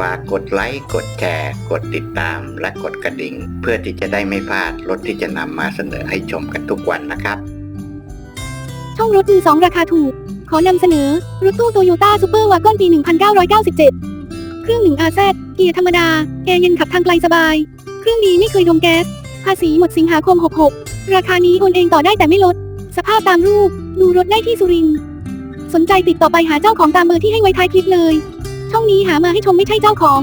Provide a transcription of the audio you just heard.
ฝากกดไลค์ กดแชร์ กดติดตาม และกดกระดิ่ง เพื่อที่จะได้ไม่พลาดรถที่จะนำมาเสนอให้ชมกันทุกวันนะครับ ช่องรถมือสองราคาถูก ขอนำเสนอ รถตู้โตโยต้าซูเปอร์วากอนปี 1997 เครื่อง1 RZ เกียร์ธรรมดา แอร์เย็นขับทางไกลสบาย เครื่องดีไม่เคยดมแก๊ส ภาษีหมดสิงหาคม 66 ราคานี้โอนเองต่อได้แต่ไม่ลด สภาพตามรูป ดูรถได้ที่สุรินทร์ สนใจติดต่อไปหาเจ้าของตามเบอร์ที่ให้ไว้ท้ายคลิปเลย ช่องนี้หามาให้ชมไม่ใช่เจ้าของ